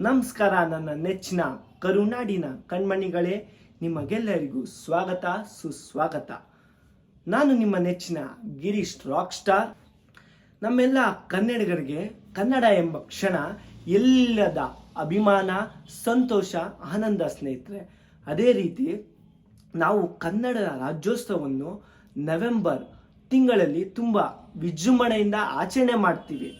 ನಮಸ್ಕಾರ, ನನ್ನ ನೆಚ್ಚಿನ ಕರುನಾಡಿನ ಕಣ್ಮಣಿಗಳೇ, ನಿಮಗೆಲ್ಲರಿಗೂ ಸ್ವಾಗತ, ಸುಸ್ವಾಗತ. ನಾನು ನಿಮ್ಮ ನೆಚ್ಚಿನ ಗಿರೀಶ್ ರಾಕ್ ಸ್ಟಾರ್ ನಮ್ಮೆಲ್ಲ ಕನ್ನಡಿಗರಿಗೆ ಕನ್ನಡ ಎಂಬ ಕ್ಷಣ ಎಲ್ಲದ ಅಭಿಮಾನ, ಸಂತೋಷ, ಆನಂದ ಸ್ನೇಹಿತರೆ. ಅದೇ ರೀತಿ ನಾವು ಕನ್ನಡ ರಾಜ್ಯೋತ್ಸವವನ್ನು ನವೆಂಬರ್ ತಿಂಗಳಲ್ಲಿ ತುಂಬ ವಿಜೃಂಭಣೆಯಿಂದ ಆಚರಣೆ ಮಾಡ್ತೀವಿ.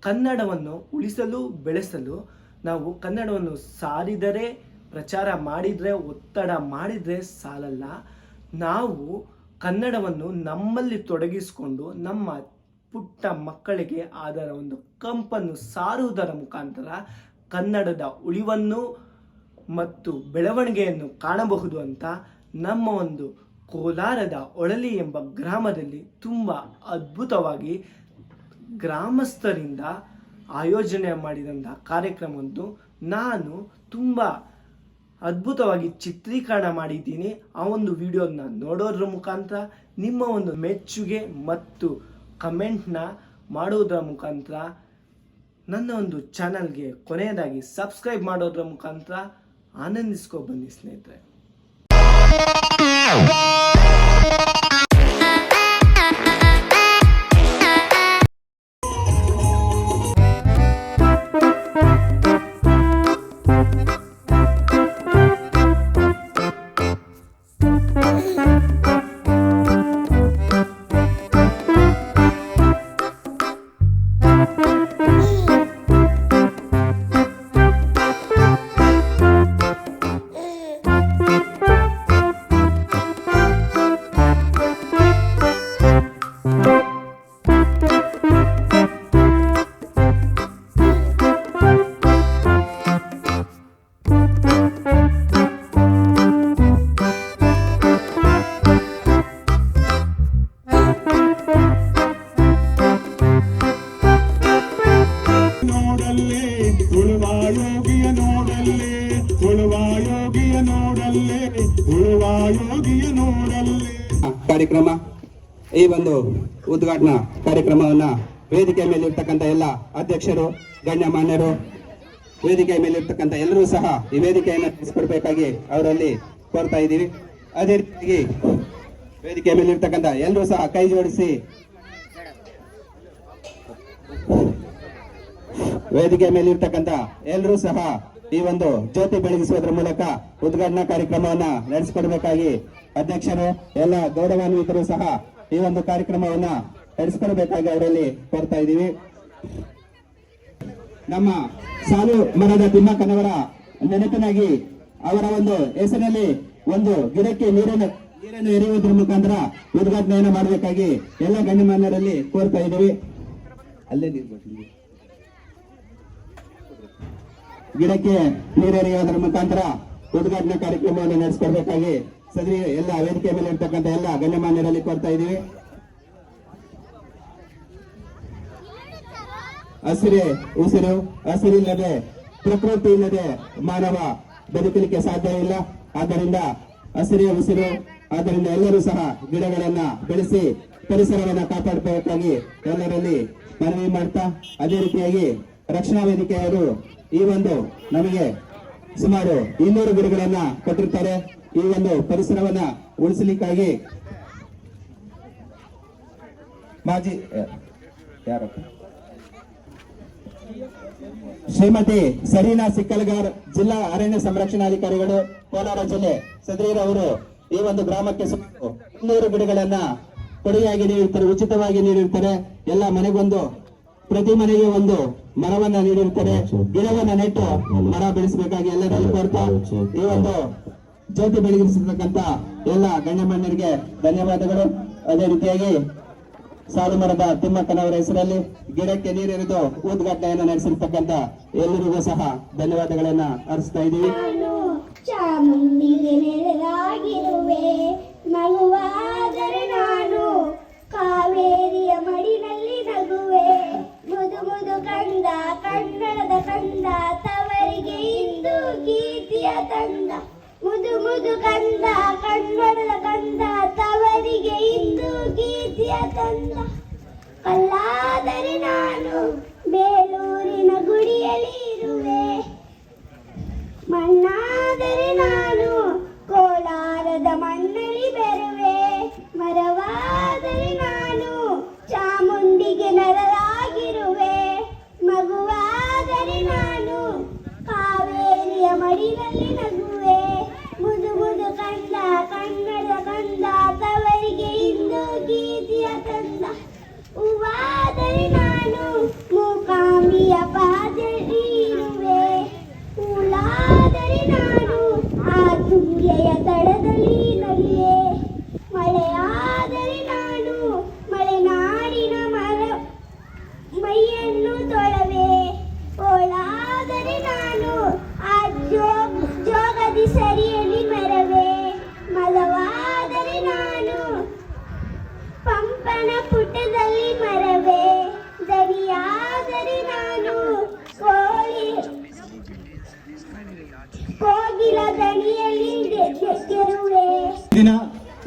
ಕನ್ನಡವನ್ನು ಉಳಿಸಲು, ಬೆಳೆಸಲು ನಾವು ಕನ್ನಡವನ್ನು ಸಾರಿದರೆ, ಪ್ರಚಾರ ಮಾಡಿದರೆ, ಒತ್ತಡ ಮಾಡಿದರೆ ಸಾಲಲ್ಲ. ನಾವು ಕನ್ನಡವನ್ನು ನಮ್ಮಲ್ಲಿ ತೊಡಗಿಸಿಕೊಂಡು ನಮ್ಮ ಪುಟ್ಟ ಮಕ್ಕಳಿಗೆ ಅದರ ಒಂದು ಕಂಪನ್ನು ಸಾರುವುದರ ಮುಖಾಂತರ ಕನ್ನಡದ ಉಳಿವನ್ನು ಮತ್ತು ಬೆಳವಣಿಗೆಯನ್ನು ಕಾಣಬಹುದು ಅಂತ ನಮ್ಮ ಒಂದು ಕೋಲಾರದ ಒಳಲಿ ಎಂಬ ಗ್ರಾಮದಲ್ಲಿ ತುಂಬ ಅದ್ಭುತವಾಗಿ ಗ್ರಾಮಸ್ಥರಿಂದ ಆಯೋಜನೆ ಮಾಡಿದಂಥ ಕಾರ್ಯಕ್ರಮವನ್ನು ನಾನು ತುಂಬ ಅದ್ಭುತವಾಗಿ ಚಿತ್ರೀಕರಣ ಮಾಡಿದ್ದೀನಿ. ಆ ಒಂದು ವಿಡಿಯೋನ ನೋಡೋದ್ರ ಮುಖಾಂತರ, ನಿಮ್ಮ ಒಂದು ಮೆಚ್ಚುಗೆ ಮತ್ತು ಕಮೆಂಟ್ನ ಮಾಡೋದ್ರ ಮುಖಾಂತರ, ನನ್ನ ಒಂದು ಚಾನಲ್ಗೆ ಕೊನೆಯದಾಗಿ ಸಬ್ಸ್ಕ್ರೈಬ್ ಮಾಡೋದ್ರ ಮುಖಾಂತರ ಆನಂದಿಸ್ಕೊ ಬನ್ನಿ ಸ್ನೇಹಿತರೆ. ಕಾರ್ಯಕ್ರಮ, ಈ ಒಂದು ಉದ್ಘಾಟನಾ ಕಾರ್ಯಕ್ರಮವನ್ನ ವೇದಿಕೆ ಮೇಲೆ ಇರ್ತಕ್ಕಂಥ ಎಲ್ಲ ಅಧ್ಯಕ್ಷರು, ಗಣ್ಯಮಾನ್ಯರು, ವೇದಿಕೆ ಮೇಲೆ ಇರ್ತಕ್ಕಂಥ ಎಲ್ಲರೂ ಸಹ ಈ ವೇದಿಕೆಯನ್ನು ತಿಳಿಸ್ಕೊಡ್ಬೇಕಾಗಿ ಅವರಲ್ಲಿ ಕೋರ್ತಾ ಇದ್ದೀವಿ. ಅದೇ ರೀತಿಯಾಗಿ ವೇದಿಕೆ ಮೇಲೆ ಇರ್ತಕ್ಕಂಥ ಎಲ್ಲರೂ ಸಹ ಕೈ ಜೋಡಿಸಿ. ವೇದಿಕೆ ಮೇಲೆ ಇರ್ತಕ್ಕಂಥ ಎಲ್ಲರೂ ಸಹ ಈ ಒಂದು ಜ್ಯೋತಿ ಬೆಳಗಿಸುವುದರ ಮೂಲಕ ಉದ್ಘಾಟನಾ ಕಾರ್ಯಕ್ರಮವನ್ನ ನಡೆಸಿಕೊಡಬೇಕಾಗಿ ಅಧ್ಯಕ್ಷರು, ಎಲ್ಲ ಗೌರವಾನ್ವಿತರು ಸಹ ಈ ಒಂದು ಕಾರ್ಯಕ್ರಮವನ್ನ ನಡೆಸಿಕೊಡಬೇಕಾಗಿ ಅವರಲ್ಲಿ ಕೋರ್ತಾ ಇದ್ದೀವಿ ನಮ್ಮ ಸಾಲು ಮರದ ತಿಮ್ಮಕ್ಕನವರ ನೆನಪಿನಾಗಿ ಅವರ ಒಂದು ಹೆಸರಿನಲ್ಲಿ ಒಂದು ಗಿಡಕ್ಕೆ ನೀರನ್ನು ನೀರನ್ನು ಎರೆಯುವುದರ ಮುಖಾಂತರ ಉದ್ಘಾಟನೆಯನ್ನು ಮಾಡಬೇಕಾಗಿ ಎಲ್ಲ ಗಣ್ಯಮಾನ್ಯರಲ್ಲಿ ಕೋರ್ತಾ ಇದ್ದೀವಿ ಅಲ್ಲೇ ನೀರು. ಗಿಡಕ್ಕೆ ನೀರೇರಿಯಾದ್ರ ಮುಖಾಂತರ ಉದ್ಘಾಟನಾ ಕಾರ್ಯಕ್ರಮವನ್ನು ನಡೆಸಿಕೊಡ್ಬೇಕಾಗಿ ಸದ್ರಿ ಎಲ್ಲ ವೇದಿಕೆ ಮೇಲೆ ಇರ್ತಕ್ಕಂಥ ಎಲ್ಲ ಗಣ್ಯಮಾನ್ಯರಲ್ಲಿ ಕೊಡ್ತಾ ಇದ್ದೀವಿ. ಹಸಿರೇ, ಉಸಿರು ಹಸಿರಿಲ್ಲದೆ ಪ್ರಕೃತಿ ಇಲ್ಲದೆ ಮಾನವ ಬದುಕಲಿಕ್ಕೆ ಸಾಧ್ಯ ಇಲ್ಲ. ಆದ್ದರಿಂದ ಹಸಿರೇ, ಉಸಿರು, ಆದ್ದರಿಂದ ಎಲ್ಲರೂ ಸಹ ಗಿಡಗಳನ್ನ ಬೆಳೆಸಿ ಪರಿಸರವನ್ನ ಕಾಪಾಡಬೇಕಾಗಿ ಎಲ್ಲರಲ್ಲಿ ಮನವಿ ಮಾಡ್ತಾ, ಅದೇ ರೀತಿಯಾಗಿ ರಕ್ಷಣಾ ವೇದಿಕೆಯವರು ಈ ಒಂದು ನಮಗೆ ಸುಮಾರು ಇನ್ನೂರು ಗಿಡಗಳನ್ನ ಕೊಟ್ಟಿರ್ತಾರೆ. ಈ ಒಂದು ಪರಿಸರವನ್ನ ಉಳಿಸಲಿಕ್ಕಾಗಿ ಮಾಜಿ ಶ್ರೀಮತಿ ಸರೀನಾ ಸಿಕ್ಕಲ್ಗಾರ್, ಜಿಲ್ಲಾ ಅರಣ್ಯ ಸಂರಕ್ಷಣಾಧಿಕಾರಿಗಳು, ಕೋಲಾರ ಜಿಲ್ಲೆ ಸದ್ರೀರವರು ಈ ಒಂದು ಗ್ರಾಮಕ್ಕೆ ಸುಮಾರು ಇನ್ನೂರು ಗಿಡಗಳನ್ನ ಕೊಡುಗೆಯಾಗಿ ನೀಡಿರ್ತಾರೆ, ಉಚಿತವಾಗಿ ನೀಡಿರ್ತಾರೆ. ಎಲ್ಲ ಮನೆಗೊಂದು ಪ್ರತಿ ಮನೆಗೆ ಒಂದು ಮರವನ್ನ ನೀಡಿರ್ತಾರೆ. ಗಿಡವನ್ನ ನೆಟ್ಟು ಮರ ಬೆಳೆಸಬೇಕಾಗಿ ಎಲ್ಲರಲ್ಲಿ ಕೋರ್ತಾ ಈ ಒಂದು ಜ್ಯೋತಿ ಬೆಳಗಿಸಿರ್ತಕ್ಕಂತ ಎಲ್ಲ ಗಣ್ಯಮಾನ್ಯರಿಗೆ ಧನ್ಯವಾದಗಳು. ಅದೇ ರೀತಿಯಾಗಿ ಸಾಲು ಮರದ ತಿಮ್ಮಕ್ಕನವರ ಹೆಸರಲ್ಲಿ ಗಿಡಕ್ಕೆ ನೀರೆರೆದು ಉದ್ಘಾಟನೆಯನ್ನು ನಡೆಸಿರ್ತಕ್ಕಂತ ಎಲ್ಲರಿಗೂ ಸಹ ಧನ್ಯವಾದಗಳನ್ನ ಅರ್ಪಿಸ್ತಾ ಇದ್ದೀವಿ. ನಾನು ಕಾವೇರಿಯ ಮುದು ಕಂದ, ಕನ್ನಡದ ಕಂದ, ತವರಿಗೆ ಇಂದು ಕೀರ್ತಿಯ ತಂದ. ಮುದು ಮುದು ಕಂದ, ಕನ್ನಡದ ಕಂದ, ತವರಿಗೆ ಇಂದು ಕೀರ್ತಿಯ ತಂದ. ಕಲ್ಲಾದರೆ ನಾನು ಬೇಲೂರಿನ ಗುಡಿಯಲ್ಲಿ ಇರುವೆ ಮಣ್ಣಾದರೆ ನಾನು ಕೋಲಾರದ ಮಣ್ಣಲ್ಲಿ ಬೆರುವೆ. ಮರವ deriven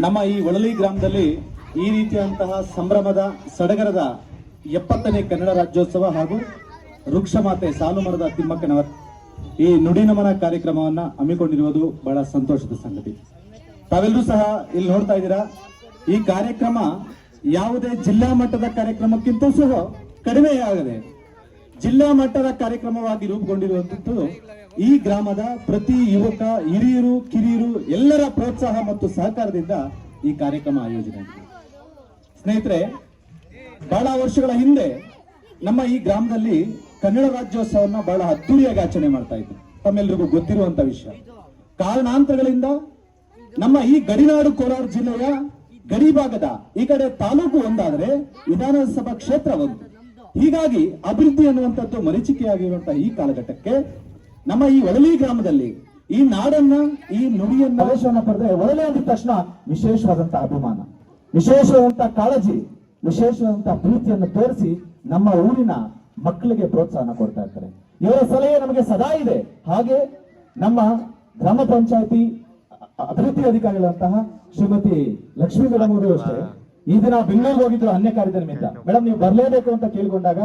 ನಮ್ಮ ಈ ಒಳಲಿ ಗ್ರಾಮದಲ್ಲಿ ಈ ರೀತಿಯಂತಹ ಸಂಭ್ರಮದ ಸಡಗರದ ಎಪ್ಪತ್ತನೇ ಕನ್ನಡ ರಾಜ್ಯೋತ್ಸವ ಹಾಗೂ ವೃಕ್ಷಮಾತೆ ಸಾಲು ಮರದ ತಿಮ್ಮಕ್ಕನವರ ಈ ನುಡಿ ನಮನ ಕಾರ್ಯಕ್ರಮವನ್ನ ಹಮ್ಮಿಕೊಂಡಿರುವುದು ಬಹಳ ಸಂತೋಷದ ಸಂಗತಿ. ತಾವೆಲ್ಲರೂ ಸಹ ಇಲ್ಲಿ ನೋಡ್ತಾ ಇದ್ದೀರಾ, ಈ ಕಾರ್ಯಕ್ರಮ ಯಾವುದೇ ಜಿಲ್ಲಾ ಮಟ್ಟದ ಕಾರ್ಯಕ್ರಮಕ್ಕಿಂತ ಸಹ ಕಡಿಮೆಯಾಗದೆ ಜಿಲ್ಲಾ ಮಟ್ಟದ ಕಾರ್ಯಕ್ರಮವಾಗಿ ರೂಪುಗೊಂಡಿರುವಂತದ್ದು ಈ ಗ್ರಾಮದ ಪ್ರತಿ ಯುವಕ, ಹಿರಿಯರು, ಕಿರಿಯರು ಎಲ್ಲರ ಪ್ರೋತ್ಸಾಹ ಮತ್ತು ಸಹಕಾರದಿಂದ ಈ ಕಾರ್ಯಕ್ರಮ ಆಯೋಜನೆ ಸ್ನೇಹಿತರೆ, ಬಹಳ ವರ್ಷಗಳ ಹಿಂದೆ ನಮ್ಮ ಈ ಗ್ರಾಮದಲ್ಲಿ ಕನ್ನಡ ರಾಜ್ಯೋತ್ಸವವನ್ನು ಬಹಳ ಅದ್ದೂರಿಯಾಗಿ ಆಚರಣೆ ಮಾಡ್ತಾ ಇದ್ರು ತಮ್ಮೆಲ್ಲರಿಗೂ ಗೊತ್ತಿರುವಂತ ವಿಷಯ. ಕಾರಣಾಂತರಗಳಿಂದ ನಮ್ಮ ಈ ಗಡಿನಾಡು ಕೋಲಾರ ಜಿಲ್ಲೆಯ ಗಡಿ ಭಾಗದ ಈ ಕಡೆ ತಾಲೂಕು ಒಂದಾದರೆ ವಿಧಾನಸಭಾ ಕ್ಷೇತ್ರ ಒಂದು. ಹೀಗಾಗಿ ಅಭಿವೃದ್ಧಿ ಅನ್ನುವಂಥದ್ದು ಮರೀಚಿಕೆಯಾಗಿರುವಂತಹ ಈ ಕಾಲಘಟ್ಟಕ್ಕೆ ನಮ್ಮ ಈ ಒಳಲಿ ಗ್ರಾಮದಲ್ಲಿ ಈ ನಾಡನ್ನ, ಈ ನುಡಿಯನ್ನ ಪ್ರವೇಶವನ್ನ ಪಡೆದ್ರೆ ಒಳಲೆ ಅಂದ ತಕ್ಷಣ ವಿಶೇಷವಾದಂತಹ ಅಭಿಮಾನ ವಿಶೇಷವಾದಂತಹ ಕಾಳಜಿ ವಿಶೇಷವಾದಂತಹ ಪ್ರೀತಿಯನ್ನು ತೋರಿಸಿ ನಮ್ಮ ಊರಿನ ಮಕ್ಕಳಿಗೆ ಪ್ರೋತ್ಸಾಹ ಕೊಡ್ತಾ ಇರ್ತಾರೆ. ಇವರ ಸಲಹೆ ನಮಗೆ ಸದಾ ಇದೆ. ಹಾಗೆ ನಮ್ಮ ಗ್ರಾಮ ಪಂಚಾಯತಿ ಅಭಿವೃದ್ಧಿ ಅಧಿಕಾರಿಗಳಂತಹ ಶ್ರೀಮತಿ ಲಕ್ಷ್ಮೀ ಮೇಡಮ್ ಅವರು ಅಷ್ಟೇ. ಈ ದಿನ ಬೆಂಗಳೂರಿಗೆ ಹೋಗಿದ್ರು ಅನ್ಯ ಕಾರ್ಯದ ನಿಮಿತ್ತ. ಮೇಡಮ್ ನೀವು ಬರಲೇಬೇಕು ಅಂತ ಕೇಳಿಕೊಂಡಾಗ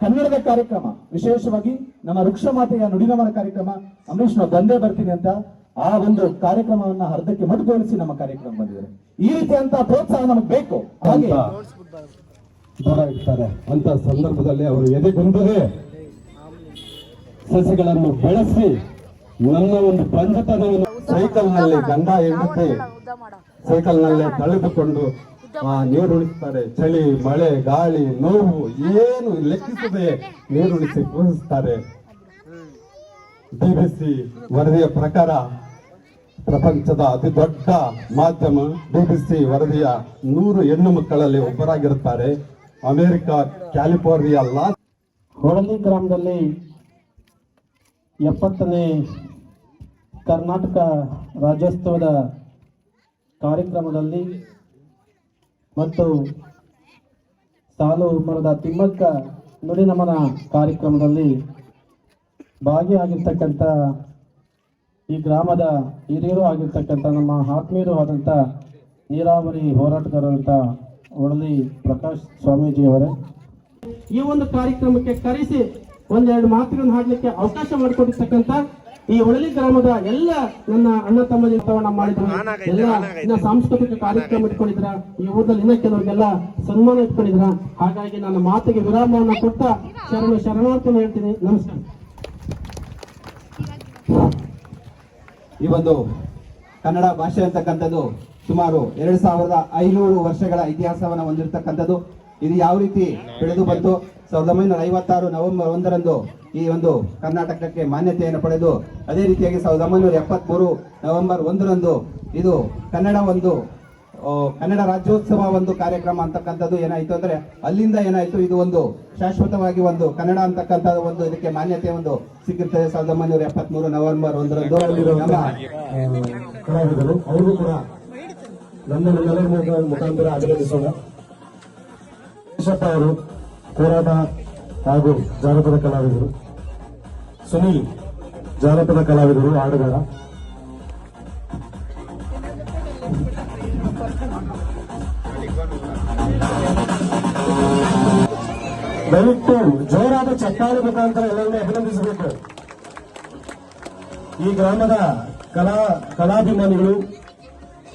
ಕನ್ನಡದ ಕಾರ್ಯಕ್ರಮ ವಿಶೇಷವಾಗಿ ನಮ್ಮ ವೃಕ್ಷ ಮಾತೆಯ ನುಡಿನಮನ ಕಾರ್ಯಕ್ರಮ ಅಂಬರೀಷ್ ನಾವು ಬಂದೇ ಬರ್ತೀನಿ ಅಂತ ಆ ಒಂದು ಕಾರ್ಯಕ್ರಮವನ್ನ ಅರ್ಧಕ್ಕೆ ಮಟ್ಟುಗೊಳಿಸಿ ನಮ್ಮ ಕಾರ್ಯಕ್ರಮ ಬಂದಿದ್ದಾರೆ. ಈ ರೀತಿ ಅಂತ ಪ್ರೋತ್ಸಾಹ ನಮಗೆ ಬೇಕು. ಹಾಗೆ ದೂರ ಅಂತ ಸಂದರ್ಭದಲ್ಲಿ ಅವರು ಎದೆಗುಂದದೆ ಸಸಿಗಳನ್ನು ಬೆಳೆಸಿ ನನ್ನ ಒಂದು ಪಂಚತನವನ್ನು ಸೈಕಲ್ನಲ್ಲಿ ಗಂಡ ಹೆಂಡತಿ ಸೈಕಲ್ ನಲ್ಲೇ ತಳೆದುಕೊಂಡು ನೀರುಣಿಸ್ತಾರೆ. ಚಳಿ, ಮಳೆ, ಗಾಳಿ, ನೋವು, ಏನು ಲೆಕ್ಕಿಸದೆ ನೀರುಣಿಸಿ ಪೂಜಿಸ್ತಾರೆ. ಬಿಬಿಸಿ ವರದಿಯ ಪ್ರಕಾರ ಪ್ರಪಂಚದ ಅತಿ ದೊಡ್ಡ ಮಾಧ್ಯಮ ಬಿಬಿಸಿ ವರದಿಯ ನೂರು ಹೆಣ್ಣು ಮಕ್ಕಳಲ್ಲಿ ಒಬ್ಬರಾಗಿರುತ್ತಾರೆ. ಅಮೆರಿಕ, ಕ್ಯಾಲಿಫೋರ್ನಿಯಾ ಲಾಸ್ ಹೊಳಲಿ ಗ್ರಾಮದಲ್ಲಿ ಎಪ್ಪತ್ತನೇ ಕರ್ನಾಟಕ ರಾಜ್ಯೋತ್ಸವದ ಕಾರ್ಯಕ್ರಮದಲ್ಲಿ ಮತ್ತು ಸಾಲು ಮರದ ತಿಮ್ಮಕ್ಕ ನುಡಿ ನಮನ ಕಾರ್ಯಕ್ರಮದಲ್ಲಿ ಭಾಗಿಯಾಗಿರ್ತಕ್ಕಂಥ ಈ ಗ್ರಾಮದ ಹಿರಿಯರು ಆಗಿರ್ತಕ್ಕಂಥ ನಮ್ಮ ಆತ್ಮೀಯರು ಆದಂಥ ನೀರಾವರಿ ಹೋರಾಟಗಾರರಂತ ಒಡಲಿ ಪ್ರಕಾಶ್ ಸ್ವಾಮೀಜಿಯವರೇ. ಈ ಒಂದು ಕಾರ್ಯಕ್ರಮಕ್ಕೆ ಕರೆಸಿ ಒಂದೆರಡು ಮಾತುಗಳನ್ನು ಹಾಡಲಿಕ್ಕೆ ಅವಕಾಶ ಮಾಡಿಕೊಟ್ಟಿರ್ತಕ್ಕಂಥ ಈ ಹೊಳಲಿ ಗ್ರಾಮದ ಎಲ್ಲ ನನ್ನ ಅಣ್ಣ ತಮ್ಮದಿರ್ತವನ್ನ ಮಾಡಿದ್ರು. ಎಲ್ಲ ಇನ್ನ ಸಾಂಸ್ಕೃತಿಕ ಕಾರ್ಯಕ್ರಮ ಇಟ್ಕೊಂಡಿದ್ರ. ಈ ಊರಲ್ಲಿ ಇನ್ನ ಕೆಲವರಿಗೆಲ್ಲ ಸನ್ಮಾನ ಇಟ್ಕೊಂಡಿದ್ರ. ಹಾಗಾಗಿ ನನ್ನ ಮಾತಿಗೆ ವಿರಾಮವನ್ನ ಕೊಟ್ಟ ಶರಣ ಶರಣಾರ್ಥನ ಹೇಳ್ತೀನಿ. ನಮಸ್ಕಾರ. ಈ ಒಂದು ಕನ್ನಡ ಭಾಷೆ ಅಂತಕ್ಕಂಥದ್ದು ಸುಮಾರು ಎರಡು ಸಾವಿರದ ಐನೂರು ವರ್ಷಗಳ ಇತಿಹಾಸವನ್ನು ಹೊಂದಿರತಕ್ಕಂಥದ್ದು. ಇದು ಯಾವ ರೀತಿ ಬೆಳೆದು ಬಂತು? ಸಾವಿರದ ಒಂಬೈನೂರ ಐವತ್ತಾರು ನವೆಂಬರ್ ಒಂದರಂದು ಈ ಒಂದು ಕರ್ನಾಟಕಕ್ಕೆ ಮಾನ್ಯತೆಯನ್ನು ಪಡೆದು ಅದೇ ರೀತಿಯಾಗಿ ಸಾವಿರದ ಒಂಬೈನೂರ ಎಪ್ಪತ್ಮೂರು ನವೆಂಬರ್ ಒಂದರಂದು ಇದು ಕನ್ನಡ ಒಂದು ಕನ್ನಡ ರಾಜ್ಯೋತ್ಸವ ಒಂದು ಕಾರ್ಯಕ್ರಮ ಅಂತಕ್ಕಂಥದ್ದು ಏನಾಯಿತು ಅಂದ್ರೆ ಅಲ್ಲಿಂದ ಏನಾಯಿತು? ಇದು ಒಂದು ಶಾಶ್ವತವಾಗಿ ಒಂದು ಕನ್ನಡ ಅಂತಕ್ಕಂಥ ಒಂದು ಇದಕ್ಕೆ ಮಾನ್ಯತೆ ಒಂದು ಸಿಕ್ಕಿರ್ತದೆ ಸಾವಿರದ ಒಂಬೈನೂರ ಎಪ್ಪತ್ಮೂರು ನವೆಂಬರ್ ಒಂದರಂದು. ಕಲಾವಿದರು ಅವರು ಕೂಡ ನಮ್ಮ ಮುಖಾಂತರ ಅಭಿನಂದಿಸೋಣ. ಕೇಶಪ್ಪ ಅವರು ಹಾಗೂ ಜಾನಪದ ಕಲಾವಿದರು. ಸುನೀಲ್, ಜಾನಪದ ಕಲಾವಿದರು ಹಾಡುಗಾರ ದಯವಿಟ್ಟು ಜೋರಾದ ಚಪ್ಪಾಳೆ ಮುಖಾಂತರ ಎಲ್ಲರನ್ನೂ ಅಭಿನಂದಿಸಬೇಕು. ಈ ಗ್ರಾಮದ ಕಲಾ, ಕಲಾಭಿಮಾನಿಗಳು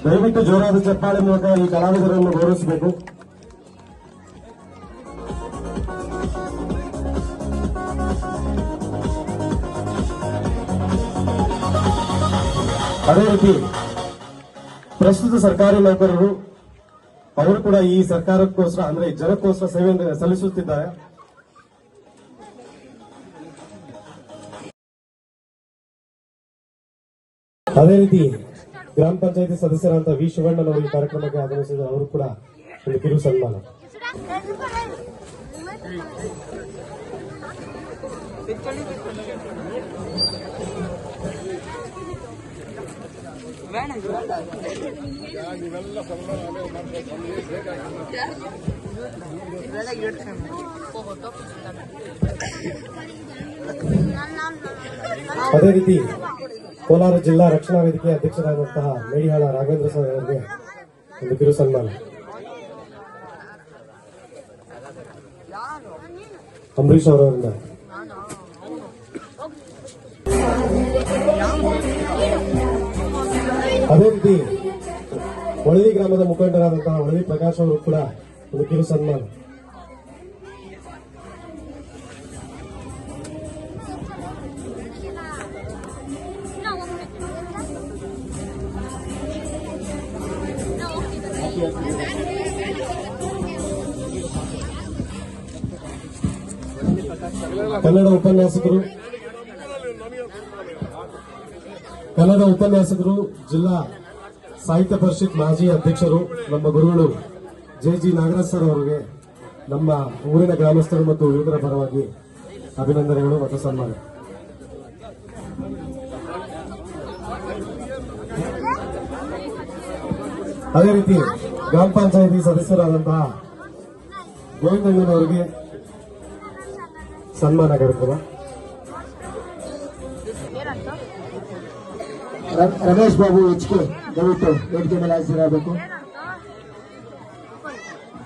ದಯವಿಟ್ಟು ಜೋರಾದ ಚಪ್ಪಾಳೆ ಮೂಲಕ ಈ ಕಲಾವಿದರನ್ನು ಗೌರವಿಸಬೇಕು. ಅದೇ ರೀತಿ ಪ್ರಸ್ತುತ ಸರ್ಕಾರಿ ನೌಕರರು, ಅವರು ಕೂಡ ಈ ಸರ್ಕಾರಕ್ಕೋಸ್ಕರ, ಅಂದ್ರೆ ಜನಕ್ಕೋಸ್ಕರ ಸೇವೆಯನ್ನು ಸಲ್ಲಿಸುತ್ತಿದ್ದಾರೆ. ಅದೇ ರೀತಿ ಗ್ರಾಮ ಪಂಚಾಯತಿ ಸದಸ್ಯರಾದಂತ ವಿ ಶಿವಣ್ಣನವರು ಈ ಕಾರ್ಯಕ್ರಮಕ್ಕೆ ಆಗಮಿಸಿದ ಅವರು ಕೂಡ ಒಂದು ಕಿರು ಸನ್ಮಾನ. ಅದೇ ರೀತಿ ಕೋಲಾರ ಜಿಲ್ಲಾ ರಕ್ಷಣಾ ವೇದಿಕೆ ಅಧ್ಯಕ್ಷರಾದಂತಹ ಮೇಡಿಹಾಳ ರಾಘವೇಂದ್ರ ಸ್ವಾಮಿ ಅವರಿಗೆ ಒಂದು ಕಿರು ಸನ್ಮಾನ. ಅಂಬರೀಶ್ ಅವರವರಿಂದ ಅದೇ ರೀತಿ ಒಳಲಿ ಗ್ರಾಮದ ಮುಖಂಡರಾದಂತಹ ಒಳಲಿ ಪ್ರಕಾಶ್ ಅವರು ಕೂಡ ಒಂದು ಕಿರು ಸನ್ಮಾನ. ಕನ್ನಡ ಉಪನ್ಯಾಸಕರು ಕನ್ನಡ ಉಪನ್ಯಾಸಕರು, ಜಿಲ್ಲಾ ಸಾಹಿತ್ಯ ಪರಿಷತ್ ಮಾಜಿ ಅಧ್ಯಕ್ಷರು, ನಮ್ಮ ಗುರುಗಳು ಜೆ ಜಿ ನಾಗರಾಜ್ ಸರ್ ಅವರಿಗೆ ನಮ್ಮ ಊರಿನ ಗ್ರಾಮಸ್ಥರು ಮತ್ತು ಯುವಕರ ಪರವಾಗಿ ಅಭಿನಂದನೆಗಳು ಮತ್ತು ಸನ್ಮಾನ. ಅದೇ ರೀತಿ ಗ್ರಾಮ ಪಂಚಾಯಿತಿ ಸದಸ್ಯರಾದಂತಹ ಗೋವಿಂದಣ್ಣನವರಿಗೆ ಸನ್ಮಾನ ಕಾರ್ಯಕ್ರಮ. ರಮೇಶ್ ಬಾಬು ಎಚ್ ಕೆ ದಯವಿಟ್ಟು ವೇದಿಕೆ ಮೇಲೆ ಹಾಜರಾಗಬೇಕು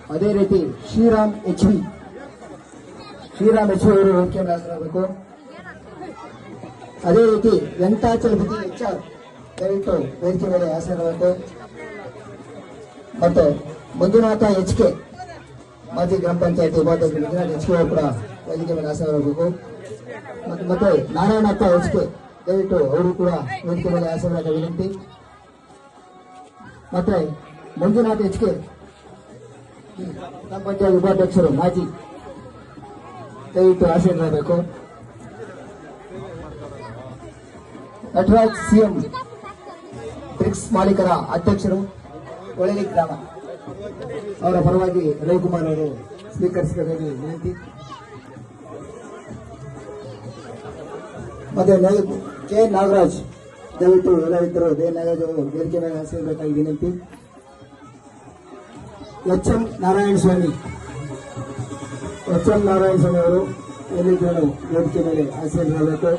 ಅದೇ ರೀತಿ Shriram H V Shriram H V ಅವರು ವೇದಿಕೆ ಮೇಲೆ ಹಾಜರಾಗಬೇಕು ಅದೇ ರೀತಿ ವೆಂಕಟಾಚಲಪತಿ ಎಚ್ ಆರ್ ದಯವಿಟ್ಟು ವೇದಿಕೆ ಮೇಲೆ ಹಾಜರಾಗಬೇಕು ಮತ್ತು ಮಂಜುನಾಥ ಎಚ್ ಕೆ ಮಾಜಿ ಗ್ರಾಮ ಪಂಚಾಯತಿ ಉಪಾಧ್ಯಕ್ಷರು ಮಂಜುನಾಥ್ ಎಚ್ ಕೆ ಅವರು ಕೂಡ ವೇದಿಕೆ ಮೇಲೆ ಹಾಜರಾಗಬೇಕು ಮತ್ತು ಮತ್ತೆ ನಾರಾಯಣಪ್ಪ ಎಚ್ ಕೆ ದಯವಿಟ್ಟು ಅವರು ಕೂಡ ವೇದಿಕೆ ಮೇಲೆ ಹಾಜರಾಗ ವಿನಂತಿ. ಮತ್ತೆ ಮಂಜುನಾಥ್ ಎಚ್ ಕೆ ಗ್ರಾಮ ಪಂಚಾಯತ್ ಉಪಾಧ್ಯಕ್ಷರು ಮಾಜಿ. ದಯವಿಟ್ಟು ಹಾಜರಾಗಬೇಕು ನಟರಾಜ್ ಸಿಎಂ, ಬ್ರಿಕ್ಸ್ ಮಾಲೀಕರ ಅಧ್ಯಕ್ಷರು ಒಳಲಿ ಗ್ರಾಮ. ಅವರ ಪರವಾಗಿ ರವಿಕುಮಾರ್ ಅವರು ಸ್ವೀಕರಿಸಬೇಕಾಗಿ ವಿನಂತಿ. ಮತ್ತೆ ಕೆ ನಾಗರಾಜ್, ದಯವಿಟ್ಟು ಎಲ್ಲ ಇದ್ದರು ದೇ ನಾಗರಾಜ್ ಅವರು ವೇದಿಕೆ ಮೇಲೆ ಹಾಸಿರಬೇಕಾಗಿ ವಿನಂತಿ. H M Narayana Swamy. H M Narayana Swamy ಅವರು ಎಲ್ಲಿದ್ದರು ಬೇಡಿಕೆ ಮೇಲೆ ಹಾಸಿರಬೇಕು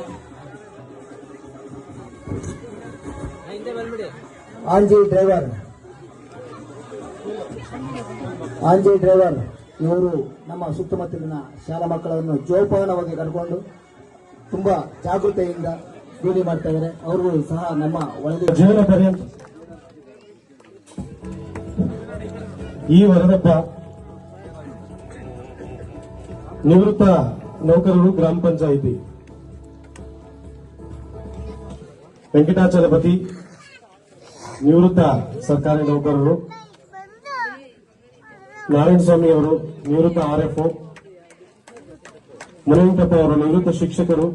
ಆಂಜಿ ಡ್ರೈವರ್. ಆಂಜಿ ಡ್ರೈವರ್, ಇವರು ನಮ್ಮ ಸುತ್ತಮುತ್ತಲಿನ ಶಾಲಾ ಮಕ್ಕಳನ್ನು ಜೋಪಾನವಾಗಿ ಕರ್ಕೊಂಡು ತುಂಬಾ ಜಾಗೃತೆಯಿಂದ ರೂಢಿ ಮಾಡ್ತಾ ಇದ್ದಾರೆ. ಅವ್ರಿಗೂ ಸಹ ನಮ್ಮ ಒಳಗೆ ಜೀವನ ಪರ್ಯಂತ. ಈ ವರದಪ್ಪ ನಿವೃತ್ತ ನೌಕರರು ಗ್ರಾಮ ಪಂಚಾಯಿತಿ. ವೆಂಕಟಾಚಲಪತಿ ನಿವೃತ್ತ ಸರ್ಕಾರಿ ನೌಕರರು. ನಾರಾಯಣ ಸ್ವಾಮಿ ಅವರು ನಿವೃತ್ತ ಆರ್ಎಫ್ಒ. ಮುನಿವೆಂಕಟಪ್ಪ ಅವರು ನಿವೃತ್ತ ಶಿಕ್ಷಕರು.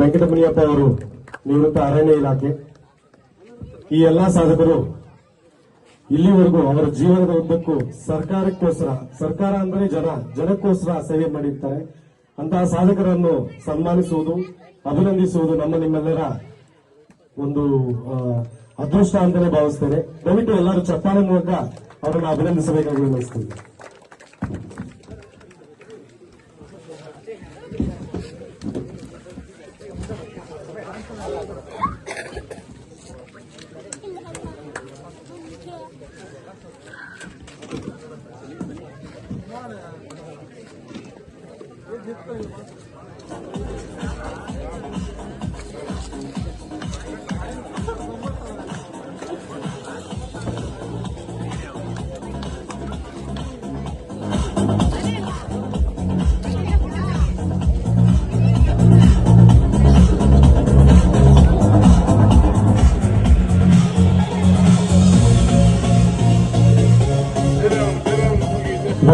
ವೆಂಕಟಮುನಿಯಪ್ಪ ಅವರು ನಿವೃತ್ತ ಅರಣ್ಯ ಇಲಾಖೆ. ಈ ಎಲ್ಲಾ ಸಾಧಕರು ಇಲ್ಲಿವರೆಗೂ ಅವರ ಜೀವನದ ಉದ್ದಕ್ಕೂ ಸರ್ಕಾರಕ್ಕೋಸ್ಕರ, ಸರ್ಕಾರ ಅಂದ್ರೆ ಜನ, ಜನಕ್ಕೋಸ್ಕರ ಸೇವೆ ಮಾಡಿರ್ತಾರೆ. ಅಂತಹ ಸಾಧಕರನ್ನು ಸನ್ಮಾನಿಸುವುದು, ಅಭಿನಂದಿಸುವುದು ನಮ್ಮ ನಿಮ್ಮೆಲ್ಲರ ಒಂದು ಅದೃಷ್ಟ ಅಂತಲೇ ಭಾವಿಸ್ತೇನೆ. ದಯವಿಟ್ಟು ಎಲ್ಲರೂ ಚಪ್ಪಾಳೆ ಮೂಲಕ ಅವರನ್ನು ಅಭಿನಂದಿಸಬೇಕಾಗಿ ವಿನಂತಿಸ್ತೀನಿ. Obrigado.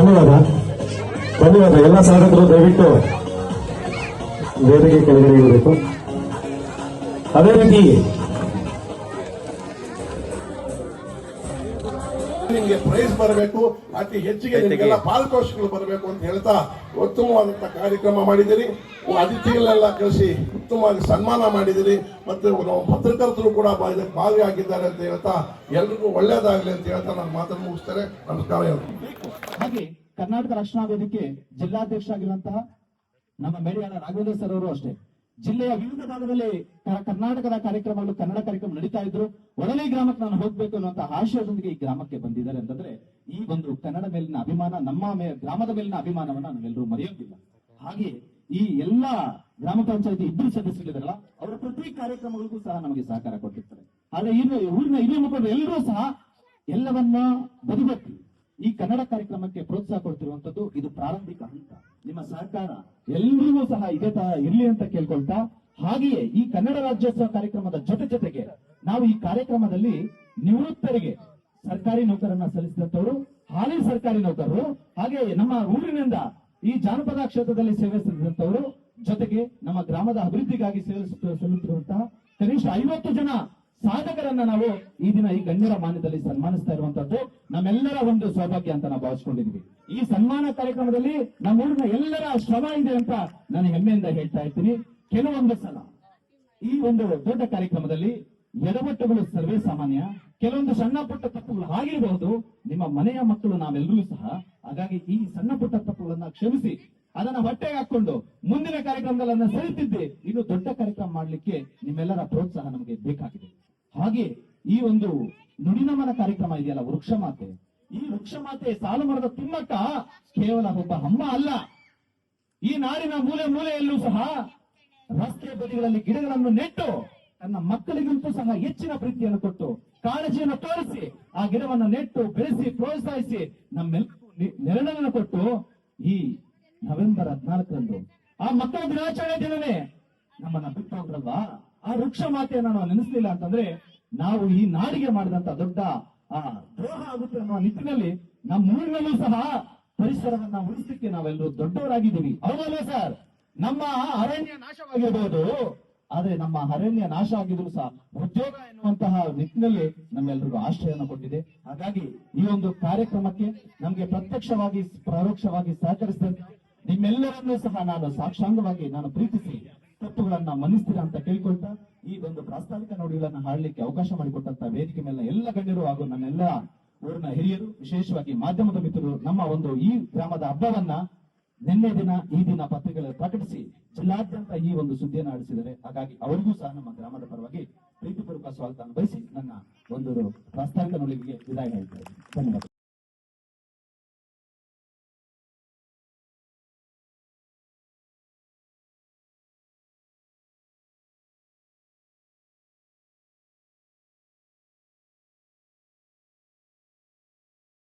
ಧನ್ಯವಾದ. ಧನ್ಯವಾದ. ಎಲ್ಲ ಸಾಧಕರು ದಯವಿಟ್ಟು ವೇದಿಕೆ ಕೆಳಗಡೆ ಇರಬೇಕು. ಅದೇ ರೀತಿ ನಿಮ್ಗೆ ಪ್ರೈಸ್ ಬರಬೇಕು ಅತಿ ಹೆಚ್ಚಿಗೆ ನಿಮಗೆಲ್ಲ ಪಾಲ್ಕೋಶಗಳು ಬರಬೇಕು ಅಂತ ಹೇಳ್ತಾ ಉತ್ತಮವಾದಂತ ಕಾರ್ಯಕ್ರಮ ಮಾಡಿದಿರಿ ಅತಿಥಿಗಳನ್ನೆಲ್ಲ ಕಳಿಸಿ ಉತ್ತಮವಾಗಿ ಸನ್ಮಾನ ಮಾಡಿದಿರಿ ಮತ್ತು ನಾವು ಪತ್ರಕರ್ತರು ಕೂಡ ಭಾಗಿಯಾಗಿದ್ದಾರೆ ಅಂತ ಹೇಳ್ತಾ ಎಲ್ರಿಗೂ ಒಳ್ಳೇದಾಗಲಿ ಅಂತ ಹೇಳ್ತಾ ನಾನು ಮಾತನ್ನು ಮುಗಿಸ್ತಾರೆ ನಮಸ್ಕಾರ. ಹಾಗೆ ಕರ್ನಾಟಕ ರಕ್ಷಣಾ ವೇದಿಕೆ ಜಿಲ್ಲಾಧ್ಯಕ್ಷರಾಗಿರುವಂತಹ ನಮ್ಮ ಮೇಡಿಯಾನ ರಾಘವೇಂದ್ರ ಸರ್ ಅವರು ಅಷ್ಟೇ. ಜಿಲ್ಲೆಯ ವಿವಿಧ ಭಾಗದಲ್ಲಿ ಕರ್ನಾಟಕದ ಕಾರ್ಯಕ್ರಮಗಳು, ಕನ್ನಡ ಕಾರ್ಯಕ್ರಮ ನಡೀತಾ ಇದ್ರು. ಒಡಲೆ ಗ್ರಾಮಕ್ಕೆ ನಾನು ಹೋಗ್ಬೇಕು ಅನ್ನುವಂತ ಆಶಯದೊಂದಿಗೆ ಈ ಗ್ರಾಮಕ್ಕೆ ಬಂದಿದ್ದಾರೆ ಅಂತಂದ್ರೆ, ಈ ಒಂದು ಕನ್ನಡ ಮೇಲಿನ ಅಭಿಮಾನ, ನಮ್ಮ ಗ್ರಾಮದ ಮೇಲಿನ ಅಭಿಮಾನವನ್ನ ನಾವೆಲ್ಲರೂ ಮರೆಯೋದಿಲ್ಲ. ಹಾಗೆ ಈ ಎಲ್ಲಾ ಗ್ರಾಮ ಪಂಚಾಯತಿ ಇಬ್ಬರು ಸದಸ್ಯರಿದ್ದಾರಲ್ಲ ಅವರ ಪ್ರತಿ ಕಾರ್ಯಕ್ರಮಗಳಿಗೂ ಸಹ ನಮಗೆ ಸಹಕಾರ ಕೊಟ್ಟಿರ್ತಾರೆ. ಆದ್ರೆ ಇನ್ನು ಊರಿನ ಹಿರಿಯ ಮುಖಂಡರು ಎಲ್ಲರೂ ಸಹ ಎಲ್ಲವನ್ನ ಬದಿಗೊತ್ತಿ ಈ ಕನ್ನಡ ಕಾರ್ಯಕ್ರಮಕ್ಕೆ ಪ್ರೋತ್ಸಾಹ ಕೊಡ್ತಿರುವಂತದ್ದು ಇದು ಪ್ರಾರಂಭಿಕ ಹಂತ. ನಿಮ್ಮ ಸಹಕಾರ ಎಲ್ರಿಗೂ ಸಹ ಇದೇ ತರ ಇರಲಿ ಅಂತ ಕೇಳ್ಕೊಳ್ತಾ, ಹಾಗೆಯೇ ಈ ಕನ್ನಡ ರಾಜ್ಯೋತ್ಸವ ಕಾರ್ಯಕ್ರಮದ ಜೊತೆ ಜೊತೆಗೆ ನಾವು ಈ ಕಾರ್ಯಕ್ರಮದಲ್ಲಿ ನಿವೃತ್ತರಿಗೆ ಸರ್ಕಾರಿ ನೌಕರನ್ನ ಸಲ್ಲಿಸಿದಂತವರು ಹಾಲಿ ಸರ್ಕಾರಿ ನೌಕರರು, ಹಾಗೆ ನಮ್ಮ ಊರಿನಿಂದ ಈ ಜಾನಪದ ಕ್ಷೇತ್ರದಲ್ಲಿ ಸೇವೆ ಸಲ್ಲಿಸಿದಂತವರು ಜೊತೆಗೆ ನಮ್ಮ ಗ್ರಾಮದ ಅಭಿವೃದ್ಧಿಗಾಗಿ ಸೇವೆ ಸಲ್ಲಿಸಿರುವಂತಹ ಕನಿಷ್ಠ ಐವತ್ತು ಜನ ಸಾಧಕರನ್ನ ನಾವು ಈ ದಿನ ಈ ಗಣ್ಯರ ಮಾನ್ಯದಲ್ಲಿ ಸನ್ಮಾನಿಸ್ತಾ ಇರುವಂತದ್ದು ನಮ್ಮೆಲ್ಲರ ಒಂದು ಸೌಭಾಗ್ಯ ಅಂತ ನಾವು ಭಾವಿಸ್ಕೊಂಡಿದ್ವಿ ಈ ಸನ್ಮಾನ ಕಾರ್ಯಕ್ರಮದಲ್ಲಿ ನಮ್ಮೂರಿನ ಎಲ್ಲರ ಶ್ರಮ ಇದೆ ಅಂತ ನಾನು ಹೆಮ್ಮೆಯಿಂದ ಹೇಳ್ತಾ ಇರ್ತೀನಿ. ಕೆಲವೊಂದು ಸಲ ಈ ಒಂದು ದೊಡ್ಡ ಕಾರ್ಯಕ್ರಮದಲ್ಲಿ ಎಡವಟ್ಟುಗಳು ಸರ್ವೇ ಸಾಮಾನ್ಯ, ಕೆಲವೊಂದು ಸಣ್ಣ ಪುಟ್ಟ ತಪ್ಪುಗಳು ಆಗಿರಬಹುದು, ನಿಮ್ಮ ಮನೆಯ ಮಕ್ಕಳು ನಾವೆಲ್ಲರೂ ಸಹ ಹಾಗಾಗಿ ಈ ಸಣ್ಣ ಪುಟ್ಟ ತಪ್ಪುಗಳನ್ನ ಕ್ಷಮಿಸಿ, ಅದನ್ನ ಹೊಟ್ಟೆಗೆ ಹಾಕೊಂಡು ಮುಂದಿನ ಕಾರ್ಯಕ್ರಮದಲ್ಲಿ ಅದನ್ನ ಸರಿತಿದ್ದೆ, ಇನ್ನು ದೊಡ್ಡ ಕಾರ್ಯಕ್ರಮ ಮಾಡಲಿಕ್ಕೆ ನಿಮ್ಮೆಲ್ಲರ ಪ್ರೋತ್ಸಾಹ ನಮಗೆ ಬೇಕಾಗಿದೆ. ಹಾಗೆ ಈ ಒಂದು ನುಡಿನಮನ ಕಾರ್ಯಕ್ರಮ ಇದೆಯಲ್ಲ ವೃಕ್ಷ ಮಾತೆ ಈ ವೃಕ್ಷ ಮಾತೆ ಸಾಲು ಮರದ ತಿಮ್ಮಕ್ಕ ಕೇವಲ ಒಬ್ಬ ಅಮ್ಮ ಅಲ್ಲ. ಈ ನಾರಿನ ಮೂಲೆ ಮೂಲೆಯಲ್ಲೂ ಸಹ ರಸ್ತೆ ಬದಿಗಳಲ್ಲಿ ಗಿಡಗಳನ್ನು ನೆಟ್ಟು ತನ್ನ ಮಕ್ಕಳಿಗಂತೂ ಸಹ ಹೆಚ್ಚಿನ ಪ್ರೀತಿಯನ್ನು ಕೊಟ್ಟು ಕಾಳಜಿಯನ್ನು ತೋರಿಸಿ ಆ ಗಿಡವನ್ನು ನೆಟ್ಟು ಬೆಳೆಸಿ ಪ್ರೋತ್ಸಾಹಿಸಿ ನಮ್ಮೆಲ್ಲರಿಗೂ ನಿ- ನೆರಳನ್ನು ಕೊಟ್ಟು ಈ ನವೆಂಬರ್ ಹದಿನಾಲ್ಕರಂದು ಆ ಮಕ್ಕಳ ದಿನಾಚರಣೆ ದಿನವೇ ನಮ್ಮನ್ನ ಬಿಟ್ಟು ಹೋಗ್ರಲ್ವಾ ಆ ವೃಕ್ಷ ಮಾತೆಯನ್ನು ನಾವು ನೆನೆಸಲಿಲ್ಲ ಅಂತಂದ್ರೆ ನಾವು ಈ ನಾಡಿಗೆ ಮಾಡಿದಂತ ದೊಡ್ಡ, ಆ, ದ್ರೋಹ ಆಗುತ್ತೆ ಅನ್ನೋ ನಿಟ್ಟಿನಲ್ಲಿ ನಮ್ಮ ಊರಿನಲ್ಲೂ ಸಹ ಪರಿಸರವನ್ನ ಉಳಿಸಲಿಕ್ಕೆ ನಾವೆಲ್ಲರೂ ದೊಡ್ಡವರಾಗಿದ್ದೀವಿ. ಹೌದಲ್ಲ ಸರ್? ನಮ್ಮ ಅರಣ್ಯ ನಾಶವಾಗಿರಬಹುದು ಆದ್ರೆ ನಮ್ಮ ಅರಣ್ಯ ನಾಶ ಆಗಿದ್ರು ಸಹ ಉದ್ಯೋಗ ಎನ್ನುವಂತಹ ನಿಟ್ಟಿನಲ್ಲಿ ನಮ್ಮೆಲ್ಲರಿಗೂ ಆಶ್ರಯನ ಕೊಟ್ಟಿದೆ. ಹಾಗಾಗಿ ಈ ಒಂದು ಕಾರ್ಯಕ್ರಮಕ್ಕೆ ನಮಗೆ ಪ್ರತ್ಯಕ್ಷವಾಗಿ, ಪರೋಕ್ಷವಾಗಿ ಸಹಕರಿಸಿದಂತೆ ನಿಮ್ಮೆಲ್ಲರನ್ನೂ ಸಹ ನಾನು ಸಾಕ್ಷಾಂಗವಾಗಿ ನಾನು ಪ್ರೀತಿಸಿ ತಪ್ಪುಗಳನ್ನ ಮನ್ನಿಸ್ತೀರಾ ಅಂತ ಕೇಳ್ಕೊಳ್ತಾ ಈ ಒಂದು ಪ್ರಾಸ್ತಾವಿಕ ನೋಡಿಗಳನ್ನ ಹಾಡಲಿಕ್ಕೆ ಅವಕಾಶ ಮಾಡಿಕೊಟ್ಟಂತ ವೇದಿಕೆ ಮೇಲೆ ಎಲ್ಲ ಗಣ್ಯರು ಹಾಗೂ ನನ್ನೆಲ್ಲ ಊರಿನ ಹಿರಿಯರು, ವಿಶೇಷವಾಗಿ ಮಾಧ್ಯಮದ ಮಿತ್ರರು, ನಮ್ಮ ಒಂದು ಈ ಗ್ರಾಮದ ಹಬ್ಬವನ್ನ ನಿನ್ನೆ ದಿನ, ಈ ದಿನ ಪತ್ರಿಕೆಗಳಲ್ಲಿ ಪ್ರಕಟಿಸಿ ಜಿಲ್ಲಾದ್ಯಂತ ಈ ಒಂದು ಸುದ್ದಿಯನ್ನು ಆಡಿಸಿದರೆ ಹಾಗಾಗಿ ಅವರಿಗೂ ಸಹ ನಮ್ಮ ಗ್ರಾಮದ ಪರವಾಗಿ ಪ್ರೀತಿಪೂರ್ವಕ ಸ್ವಾಗತ ಬಯಸಿ ನನ್ನ ಒಂದು ಪ್ರಾಸ್ತಾವಿಕ ನುಡಿಗೆ ವಿದಾಯ ಹೇಳ್ತಾ ಇದ್ದೀನಿ. ಧನ್ಯವಾದ